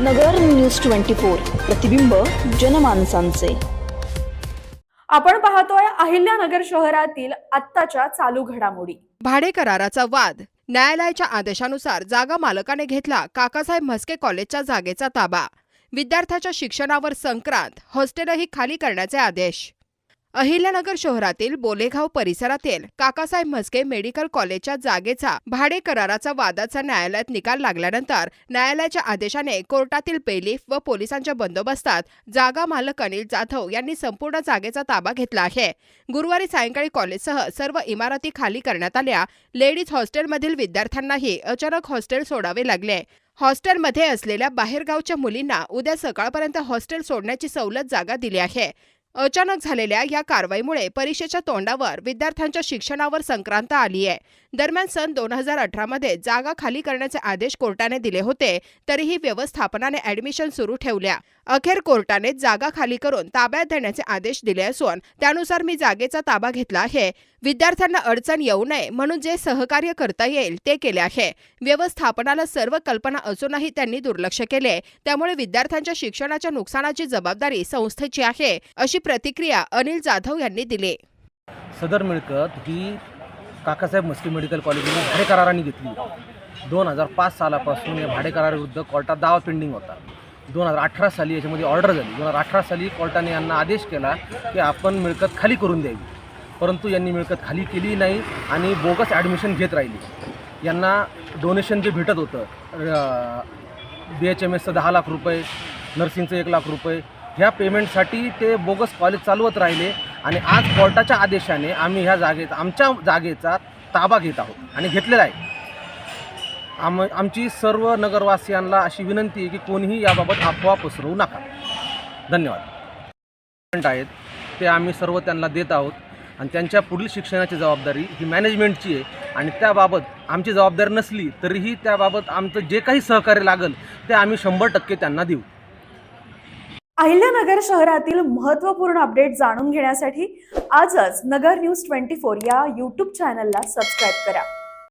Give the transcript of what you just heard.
नगर news twenty four प्रतिबिंब जनमानसांचे. आपण पाहतोय अहिल्यानगर शहरातील आत्ताच्या चालू घडामोडी. भाडे कराराचा वाद. न्यायालयाच्या आदेशानुसार जागा मालकाने घेतला काकासाहेब म्हस्के कॉलेजच्या जागेचा ताबा. विद्यार्थ्याच्या शिक्षणावर संक्रांत हॉस्टेलही खाली करण्याचे आदेश. अहिल्यानगर शहरातील बोलेगाव परिसरातील काकासाहेब म्हस्के मेडिकल कॉलेजच्या जागेचा भाडे कराराचा वादाचा न्यायालयात निकाल लागल्यानंतर न्यायालयाच्या आदेशाने कोर्टातील बेलीफ व पोलिसांच्या बंदोबस्तात जागा मालक अनिल जाधव यांनी संपूर्ण जागेचा ताबा घेतला आहे. गुरुवारी सायंकाळी कॉलेजसह सर्व इमारती खाली करण्यात आल्या. लेडीज हॉस्टेलमधील विद्यार्थ्यांनाही अचानक हॉस्टेल सोडावे लागले. हॉस्टेलमध्ये असलेल्या बाहेरगावच्या मुलींना उद्या सकाळपर्यंत हॉस्टेल सोडण्याची सवलत जागा दिली आहे. अचानक झालेल्या या कारवाईमुळे परीक्षेच्या तोंडावर विद्यार्थ्यांच्या शिक्षणावर संक्रांत आली आहे. दरम्यान सन दोन हजार अठरामध्ये जागा खाली करण्याचे आदेश कोर्टाने दिले होते तरीही व्यवस्थापनाने ऍडमिशन सुरू ठेवल्या. अखेर कोर्टाने जागा खाली करून ताब्यात देण्याचे आदेश दिले असून त्यानुसार मी जागेचा ताबा घेतला आहे. विद्यार्थ्यांना अडचण येऊ नये म्हणून जे सहकार्य करता येईल ते केले आहे. व्यवस्थापनाला सर्व कल्पना असूनही त्यांनी दुर्लक्ष केले त्यामुळे विद्यार्थ्यांच्या शिक्षणाच्या नुकसानाची जबाबदारी संस्थेची आहे अशी प्रतिक्रिया अनिल जाधव यांनी दिली. सदर मिळकत ही काकासाहेब मस्की मेडिकल कॉलेजने भाडे कराराने घेतली. दोन हजार पाच सालापासून या भाडे कराराविरुद्ध कोर्टात दावा पेंडिंग होता. दोन हजार अठरा साली याच्यामध्ये ऑर्डर झाली. दोन हजार अठरा साली कोर्टाने यांना आदेश केला की आपण मिळकत खाली करून द्यावी. परंतु यांनी मिळकत खाली केली नाही आणि बोगस ॲडमिशन घेत राहिली. यांना डोनेशन जे भेटत होतं बी एच एम एसचं दहा लाख रुपये नर्सिंगचं एक लाख रुपये ह्या पेमेंटसाठी ते बोगस कॉलेज चालवत राहिले आणि आज कोर्टाच्या आदेशाने आम्ही ह्या जागेत आमच्या जागेचा ताबा घेत आहोत आणि घेतलेला आहे. आम आमची सर्व नगरवासियांना अशी विनंती आहे की कोणीही याबाबत अफवा पसरवू नका. धन्यवाद. आहेत ते आम्ही सर्व त्यांना देत आहोत. आणि त्यांच्या पुढील शिक्षणाची जबाबदारी ही मॅनेजमेंटची आहे. आणि त्याबाबत आमची जबाबदारी नसली तरीही त्याबाबत आमचं जे काही सहकार्य लागेल ते आम्ही शंभर टक्के त्यांना देऊ. अहिल्यानगर शहरातील महत्त्वपूर्ण अपडेट जाणून घेण्यासाठी आजच नगर न्यूज ट्वेंटी फोर या यूट्यूब चॅनलला सबस्क्राईब करा.